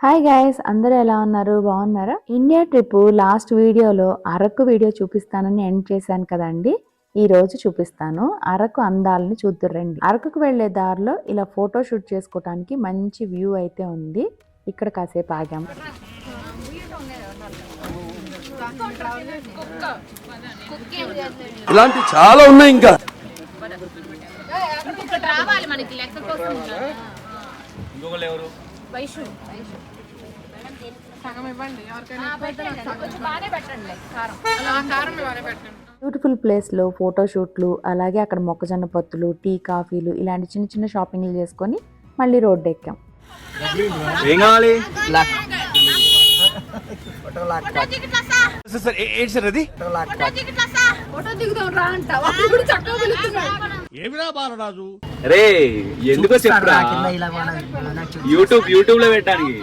Hi guys అందరూ ఎలా ఉన్నారు? బాగున్నారా? ఇండియా ట్రిప్ లాస్ట్ వీడియోలో అరకు వీడియో చూపిస్తానని ఎండ్ చేశాను కదండి. ఈ రోజు చూపిస్తాను. అరకు అందాలని చూద్దురండి అరకుకు వెళ్ళే దారిలో ఇలా ఫోటో షూట్ చేసుకోవడానికి మంచి వ్యూ అయితే ఉంది. ఇక్కడ కాసేపు ఆగాం. ఇలాంటి చాలా ఉన్నాయి ఇంకా. రావాలి మనకి లెక్క కోసం. వైషు కొంచెం బాగానే పెట్టండి. కారం. బ్యూటిఫుల్ ప్లేస్లో ఫోటో షూట్లు అలాగే అక్కడ మొక్కజొన్న పొత్తులు టీ కాఫీలు ఇలాంటి చిన్న చిన్న షాపింగ్లు చేసుకొని మళ్ళీ రోడ్డు ఎక్కాం. ఏం కావాలి? ఏంటి సార్ అది? ఫోటో దిగుదాం రా ఎందుకో చెప్పురా? యూట్యూబ్ యూట్యూబ్లో పెట్టడానికి.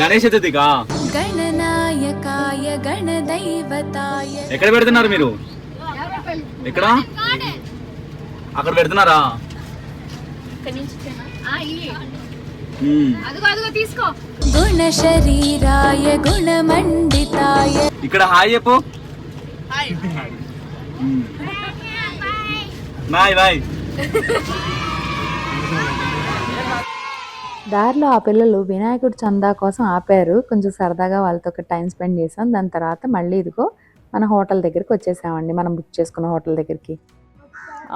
గణేష్ చతుర్థికా? గణనాయకాయ గణదైవతాయ. ఎక్కడ పెడుతున్నారు మీరు? ఎక్కడ? అక్కడ పెడుతున్నారా? ఇక్కడి నుంచి ఇచ్చేనా? ఇక్కడ హాయ్ చెప్పు. Bye bye. దారిలో ఆ పిల్లలు వినాయకుడి చందా కోసం ఆపారు. కొంచెం సరదాగా వాళ్ళతో ఒక టైం స్పెండ్ చేసాం దాని తర్వాత మళ్ళీ ఇదిగో మన హోటల్ దగ్గరికి వచ్చేసామండి. మనం బుక్ చేసుకున్న హోటల్ దగ్గరికి.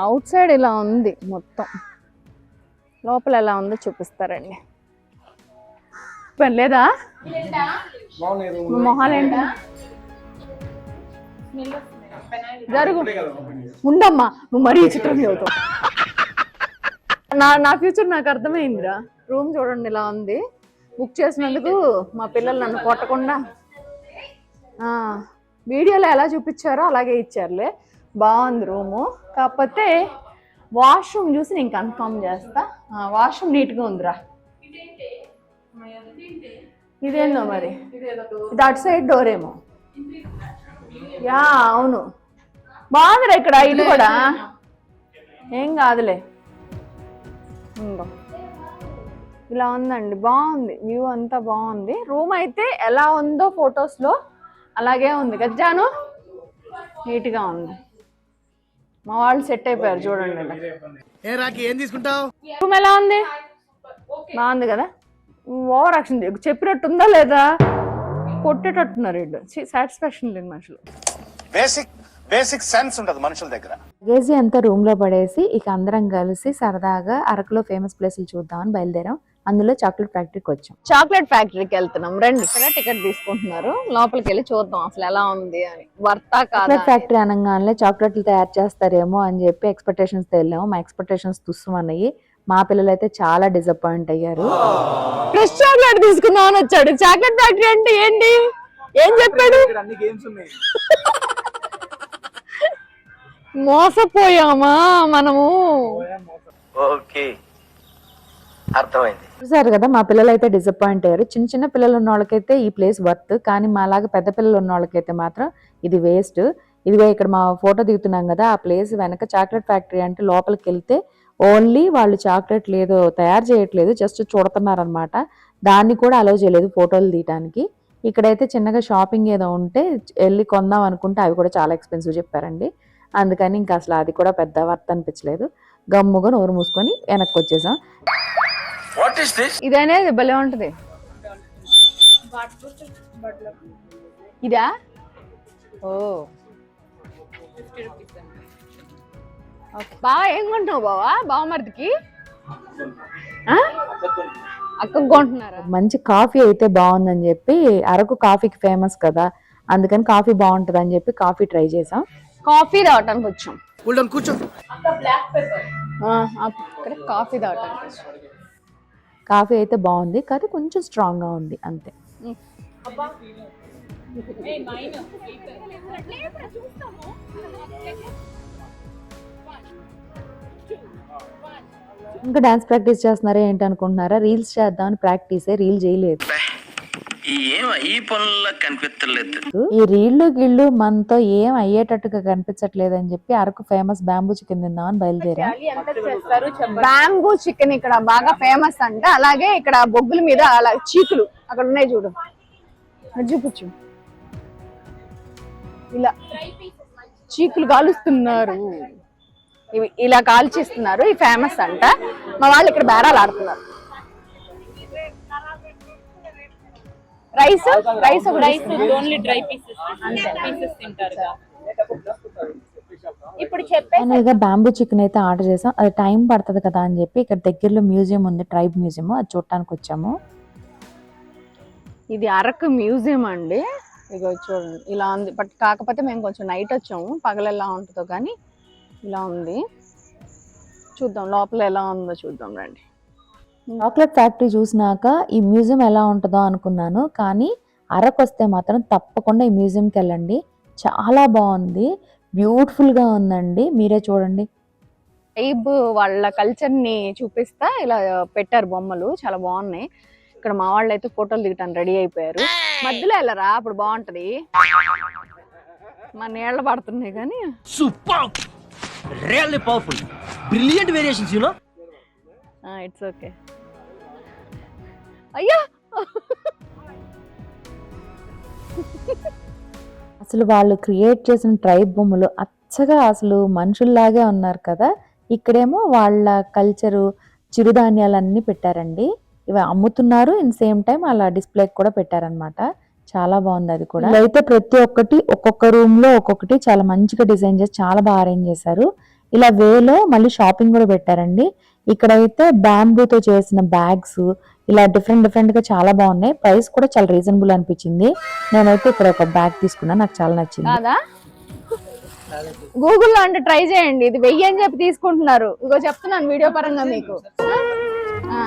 అవుట్ సైడ్ ఇలా ఉంది మొత్తం. లోపల ఎలా ఉందో చూపిస్తారండి. పని లేదా మొహాలు ఏంటా జరుగు. ఉండమ్మా నువ్వు మరీ చిత్రం చదువుతావు నా నా ఫ్యూచర్ నాకు అర్థమైందిరా. రూమ్ చూడండి ఇలా ఉంది. బుక్ చేసినందుకు మా పిల్లలు నన్ను కొట్టకుండా. ఆ, వీడియోలో ఎలా చూపించారో అలాగే ఇచ్చారులే. బాగుంది రూము. కాకపోతే వాష్రూమ్ చూసి నేను కన్ఫర్మ్ చేస్తా. వాష్రూమ్ నీట్గా ఉందిరా. ఇదేందో మరి? ఇది అటు సైడ్ డోర్ ఏమో. యా అవును. బాగుందిరా ఇక్కడ ఇది కూడా. ఏం కాదులే. ఇంకో. ఇలా ఉందండి బాగుంది. వ్యూ అంతా బాగుంది. రూమ్ అయితే ఎలా ఉందో ఫొటోస్లో అలాగే ఉంది. గజ్జాను? నీట్గా ఉంది. మా వాళ్ళు సెట్ అయిపోయారు చూడండి. ఏ తీసుకుంటావు? రూమ్ ఎలా ఉంది? బాగుంది కదా. ఓవర్ యాక్షన్ చెప్పినట్టు ఉందా లేదా? కొట్టేటట్టున్నారు వీళ్ళు. సాటిస్ఫాక్షన్ లేని మనుషులు. బేసిక్ బేసిక్ సెన్స్ ఉండదు మనుషుల దగ్గర. లగేజీ అంతా రూమ్లో పడేసి ఇక అందరం కలిసి సరదాగా అరకులో ఫేమస్ ప్లేసులు చూద్దామని బయలుదేరాం. అందులో చాక్లెట్ ఫ్యాక్టరీకి వచ్చాం. చాక్లెట్ ఫ్యాక్టరీకి వెళ్తున్నాం. రండి. ఇక్కడ టికెట్ తీసుకుంటున్నారు. లోపలికి వెళ్ళి చూద్దాం అసలు ఎలా ఉంది అని. వర్తా చాక్లెట్ ఫ్యాక్టరీ అనగానే చాక్లెట్లు తయారు చేస్తారేమో అని చెప్పి ఎక్స్పెక్టేషన్స్ వెళ్ళాము మా ఎక్స్పెక్టేషన్స్ తుస్సుమన్నాయి మా పిల్లలు అయితే చాలా డిసప్పాయింట్ అయ్యారు. ఫ్రెష్ చాక్లెట్ తీసుకుందాం అని వచ్చాడు. చాక్లెట్ ఫ్యాక్టరీ అంటే ఏంటి? ఏం చెప్పాడు? అన్ని గేమ్స్ ఉన్నాయి. మోసపోయామా మనము? ఓకే. అర్థమైంది. చూసారు కదా మా పిల్లలు అయితే డిసప్పాయింట్ అయ్యారు. చిన్న చిన్న పిల్లలు ఉన్న వాళ్ళకైతే ఈ ప్లేస్ వర్త్ కానీ మాలాగా పెద్ద పిల్లలు ఉన్న వాళ్ళకైతే మాత్రం ఇది వేస్ట్ ఇదిగో ఇక్కడ మా ఫోటో దిగుతున్నాం కదా ఆ ప్లేస్ వెనక చాక్లెట్ ఫ్యాక్టరీ అంటే లోపలికి వెళ్తే ఓన్లీ వాళ్ళు చాక్లెట్ లేదో తయారు చేయట్లేదు జస్ట్ చూడుతున్నారు అనమాట దాన్ని కూడా అలౌ చేయలేదు ఫోటోలు తీయడానికి ఇక్కడైతే చిన్నగా షాపింగ్ ఏదో ఉంటే వెళ్ళి కొందాం అనుకుంటే అవి కూడా చాలా ఎక్స్పెన్సివ్ చెప్పారండి. అందుకని ఇంకా అసలు అది కూడా పెద్ద వర్త్ అనిపించలేదు. గమ్ముగా నోరు మూసుకొని వెనక్కి వచ్చేసాం వాట్ ఈస్ దిస్ ఇది అనేది భలే ఉంటది. ఇదా? ఓ. బావా ఏం కొంటున్నావు బావా? బావమరిదికి అక్క కొంటున్నారా? మంచి కాఫీ అయితే బాగుందని చెప్పి అరకు కాఫీకి ఫేమస్ కదా. అందుకని కాఫీ బాగుంటది అని చెప్పి కాఫీ ట్రై చేసాం కాఫీ తాగటానికి వచ్చాం. కూల్ కూర్చో. కాఫీ తాగటానికి వచ్చాం. కాఫీ అయితే బాగుంది కానీ కొంచెం స్ట్రాంగ్గా ఉంది అంతే. ఇంకా డాన్స్ ప్రాక్టీస్ చేస్తున్నారా ఏంటి అనుకుంటున్నారా? రీల్స్ చేద్దామని ప్రాక్టీసే రీల్ చేయలేదు. ఏం ఈ పనుల్లో కనిపించలేదు ఈ రీళ్ళు గిళ్ళు మనతో ఏం అయ్యేటట్టుగా కనిపించట్లేదు అని చెప్పి అరకు ఫేమస్ బ్యాంబూ చికెన్ తిందామని బయలుదేరా. బ్యాంబూ చికెన్ ఇక్కడ బాగా ఫేమస్ అంట. అలాగే ఇక్కడ బొగ్గుల మీద అలా చీకులు అక్కడ ఉన్నాయి చూడు. చూపించు. ఇలా చీకులు కాలుస్తున్నారు ఇవి ఇలా కాల్చిస్తున్నారు ఈ ఫేమస్ అంట. మా వాళ్ళు ఇక్కడ బేరాలు ఆడుతున్నారు. రైస్ రైస్ ఒక rice. Only dry pieces pieces తింటారు ఇప్పుడు చెప్పే బ్యాంబూ చికెన్ అయితే ఆర్డర్ చేసాం అది టైం పడుతుంది కదా అని చెప్పి ఇక్కడ దగ్గరలో మ్యూజియం ఉంది ట్రైబ్ మ్యూజియం అది చూడటానికి వచ్చాము. ఇది అరకు మ్యూజియం అండి. ఇగో చూడండి ఇలా ఉంది. బట్ కాకపోతే మేము కొంచెం నైట్ వచ్చాము. పగలు ఎలా ఉంటుందో కానీ ఇలా ఉంది. చూద్దాం లోపల ఎలా ఉందో చూద్దాం రండి. చాక్లెట్ ఫ్యాక్టరీ చూసినాక ఈ మ్యూజియం ఎలా ఉంటుందో అనుకున్నాను కానీ అరకు వస్తే మాత్రం తప్పకుండా ఈ మ్యూజియంకి వెళ్ళండి. చాలా బాగుంది బ్యూటిఫుల్గా ఉందండి. మీరే చూడండి. ట్రైబ్ వాళ్ళ కల్చర్ని చూపిస్తా ఇలా పెట్టారు బొమ్మలు చాలా బాగున్నాయి. ఇక్కడ మా వాళ్ళు అయితే ఫోటోలు దిగటానికి రెడీ అయిపోయారు. మధ్యలో వెళ్ళరా? అప్పుడు బాగుంటది. మా నీళ్ళ పడుతున్నాయి కానీ. Super really powerful brilliant variations you know it's okay అయ్యా అసలు వాళ్ళు క్రియేట్ చేసిన ట్రైబ్ బొమ్మలు అచ్చగా అసలు మనుషుల్లాగే ఉన్నారు కదా. ఇక్కడేమో వాళ్ళ కల్చరు చిరుధాన్యాలన్నీ పెట్టారండి. ఇవి అమ్ముతున్నారు ఇన్ సేమ్ టైం అలా డిస్ప్లే కూడా పెట్టారనమాట చాలా బాగుంది అది కూడా. అయితే ప్రతి ఒక్కటి ఒక్కొక్క రూమ్లో ఒక్కొక్కటి చాలా మంచిగా డిజైన్ చేసి చాలా బాగా అరేంజ్ చేశారు. ఇలా వేలో మళ్ళీ షాపింగ్ కూడా పెట్టారండి. ఇక్కడైతే బ్యాంబూతో చేసిన బ్యాగ్స్ ఇలా డిఫరెంట్ డిఫరెంట్గా చాలా బాగున్నాయి. ప్రైస్ కూడా చాలా రీజనబుల్ అనిపించింది. నేనైతే ఇక్కడ ఒక బ్యాగ్ తీసుకున్నా నాకు చాలా నచ్చింది. గూగుల్లో అంటే ట్రై చేయండి. ఇది వెయ్యి అని చెప్పి తీసుకుంటున్నారు. ఇగో చెప్తున్నాను వీడియో పరంగా మీకు.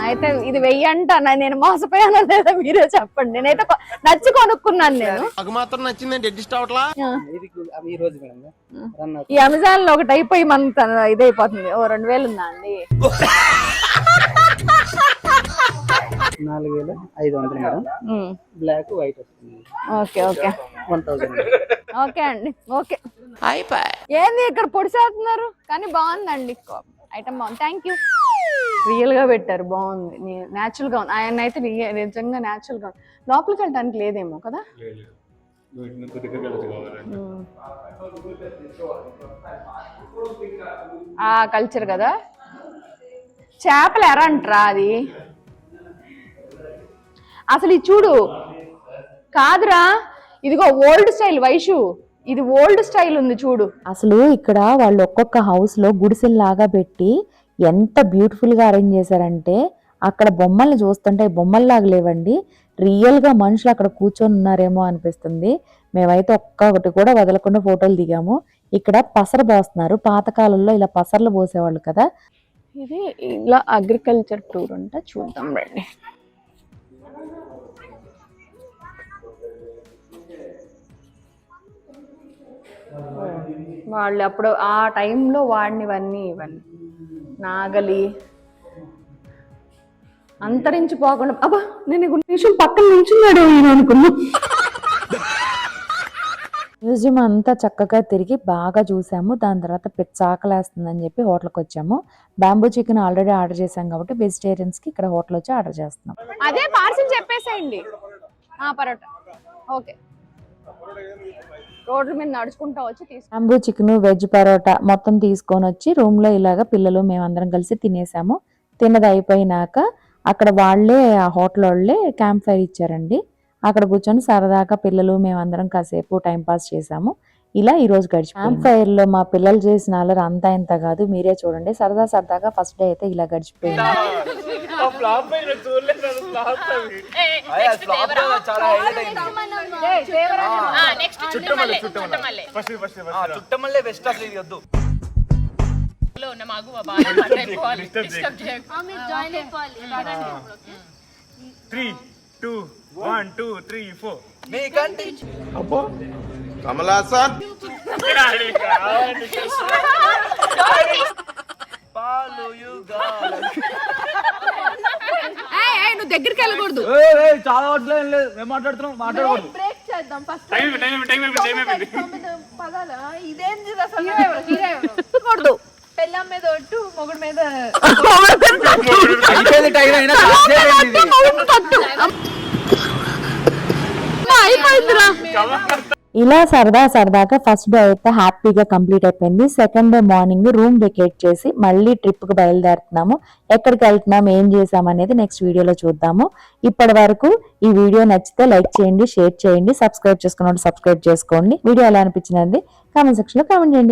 అయితే ఇది వెయ్యి అంట నా- నేను మోసపోయానా లేదా మీరే చెప్పండి. నేనైతే నచ్చి కొనుక్కున్నాను నేను. మాత్రం నచ్చిందండి అడ్జస్ట్ అవట్లా. ఈ అమెజాన్లో ఒకటి అయిపోయి మన తన ఇదైపోతుంది ఓ రెండు వేలు ఉందా అండి? నాలుగు వేల ఐదు వందలు మేడం. ఉమ్. బ్లాక్ వైట్ వస్తుంది. Okay okay. One thousand okay అండి. ఓకే. ఏంది ఇక్కడ పొడిసేస్తున్నారు కానీ బాగుందండి. ఐటమ్ బాగుంది. థ్యాంక్ యూ రియల్గా పెట్టారు బాగుంది. న్యాచురల్గా ఉంది. ఆయన అయితే నిజంగా న్యాచురల్గా ఉంది. లోపలికి వెళ్ళడానికి లేదేమో కదా. ఆ కల్చర్ కదా? చేపలు ఎర అంటారా అది? అసలు ఇది చూడు కాదురా ఇదిగో ఓల్డ్ స్టైల్ వైషు. ఇది ఓల్డ్ స్టైల్ ఉంది చూడు. అసలు ఇక్కడ వాళ్ళు ఒక్కొక్క హౌస్లో గుడిసెల్లాగా పెట్టి ఎంత బ్యూటిఫుల్గా అరేంజ్ చేశారంటే అక్కడ బొమ్మల్ని చూస్తుంటే బొమ్మల్లాగా లేవండి. రియల్గా మనుషులు అక్కడ కూర్చొని ఉన్నారేమో అనిపిస్తుంది. మేమైతే ఒక్కటి కూడా వదలకుండా ఫోటోలు దిగాము. ఇక్కడ పసర పోస్తున్నారు. పాతకాలంలో ఇలా పసర్లు పోసేవాళ్ళు కదా. ఇది ఇలా అగ్రికల్చర్ టూర్ అంట చూద్దాం రండి. వాళ్ళు అప్పుడు ఆ టైంలో వాడినవన్నీ ఇవన్నీ. నాగలి. అంతరించిపోకుండా అబ్బా నేను ఈ నిమిషం పక్కన నిల్చున్నాడు ఈయన అనుకున్నా. మ్యూజియం అంతా చక్కగా తిరిగి బాగా చూసాము. దాని తర్వాత పిచ్చాకలేస్తుందని చెప్పి హోటల్కి వచ్చాము. బ్యాంబూ చికెన్ ఆల్రెడీ ఆర్డర్ చేసాం కాబట్టి వెజిటేరియన్స్కి ఇక్కడ హోటల్ వచ్చి ఆర్డర్ చేస్తున్నాం. అదే పార్సిల్ చెప్పేసేయండి. పరోటా. ఓకే. రోడ్ల మీద నడుచుకుంటా వచ్చి తీసుకు బ్యాంబూ చికెన్ వెజ్ పరోటా మొత్తం తీసుకొని వచ్చి రూమ్లో ఇలాగ పిల్లలు మేమందరం కలిసి తినేసాము తిన్నది అయిపోయినాక అక్కడ వాళ్ళే ఆ హోటల్ వాళ్ళే క్యాంప్ ఫైర్ ఇచ్చారండి అక్కడ కూర్చొని సరదాగా పిల్లలు మేమందరం కాసేపు టైం పాస్ చేసాము ఇలా ఈ రోజు గడిచి క్యాంప్ ఫైర్లో మా పిల్లలు చేసిన అల్లరి అంతా ఇంత కాదు మీరే చూడండి సరదా సరదాగా ఫస్ట్ డే అయితే ఇలా గడిచిపోయింది చుట్టమల్లే బెస్ట్ అసలు ఇది వద్దు. ఉన్న మాకు బాగా మాట్లాడుకోవాలి డిస్టర్బ్ చేయకు. Three two one two three four మీకంటే కమలాసన్ పాలు యుగాలు. నువ్వు దగ్గరికి వెళ్ళకూడదు. చాలా వాటిలో ఏం లేదు. మేము మాట్లాడుతున్నాం మాట్లాడకూడదు. బ్రేక్ చేద్దాం ఫస్ట్ టైం అయిపోయింది, టైం అయిపోయింది, అయిపోయింది, అసలు? కూడదు. పెళ్ళాం మీద ఒట్టు మొగుడు మీద అయిపోయింది టైం అయినా కాసేపు అయింది ఇది. అయిపోయిందిరా ఇలా సరదా సరదాగా ఫస్ట్ డే అయితే హ్యాపీగా కంప్లీట్ అయిపోయింది. Second day morning room vacate చేసి మళ్ళీ ట్రిప్కి బయలుదేరుతున్నాము. ఎక్కడికి వెళ్తున్నాం ఏం చేసాం అనేది నెక్స్ట్ వీడియోలో చూద్దాము. ఇప్పటి వరకు ఈ వీడియో నచ్చితే లైక్ చేయండి షేర్ చేయండి సబ్స్క్రైబ్ చేసుకున్న సబ్స్క్రైబ్ చేసుకోండి. వీడియో ఎలా అనిపించినది కామెంట్ సెక్షన్లో కామెంట్ చేయండి.